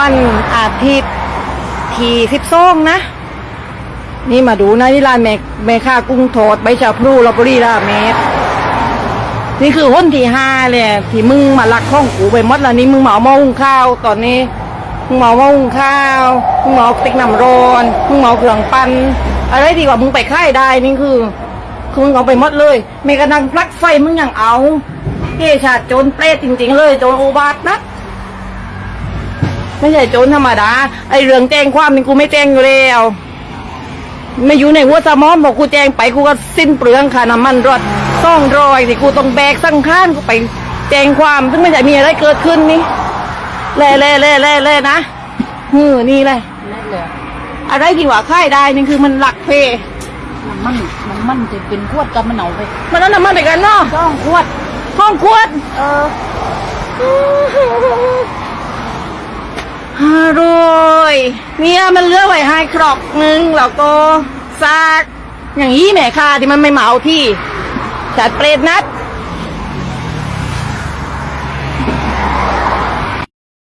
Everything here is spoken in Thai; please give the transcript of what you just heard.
วันอาทิตย์ที่สิบสองนะ นี่มาดูนะที่ร้านแม่แม่ค้ากุ้งทอดใบชาพลูลอตเบอรี่ละเมตรนี่คือหุ้นที่ห้าเลยที่มึงมาลักข้องกูไปมดแล้วนี่มึงเหมาหม้อหุงข้าวตอนนี้มึงเหมาหม้อหุงข้าวมึงเหมาติ๊กน้ำร้อนมึงเหมาเครื่องปั้นอะไรดีกว่ามึงไปค่ายได้นี่คือคือมึงเอาไปมดเลยแม้กระทั่งปลั๊กไฟมึงยังเอาเฮชาติโจรเปรตจริง ๆ เลยโจรอุบาทนะ ไม่ใช่โจรธรรมดา ไอเรื่องแจ้งความนี่กูไม่แจ้งอยู่แล้ว ไม่อยู่ในหัวสมองบอกกูแจ้งไปกูก็สิ้นเปลืองค่าน้ำมันรถซ่องรอยสิกูต้องแบกสังข้านกูไปแจ้งความซึ่งไม่ใช่มีอะไรเกิดขึ้นนี่เล่เล่เล่เล่เล่นะฮือนี่เลยนั่นแหละอะไรที่ว่าค่ายได้นี่คือมันหลักเพมันมันมันมันจะเป็นขวดกับมันเอาไป มันเอาน้ำมันไปกันเนาะต้องขวดห้องควด เออ ฮารวยเนี่ยมันเลือไว้ให้ครอกหนึงแล้วก็ซากอย่างนี้แหม่ค่ะที่มันไม่เหมาที่จัดเปรตนัด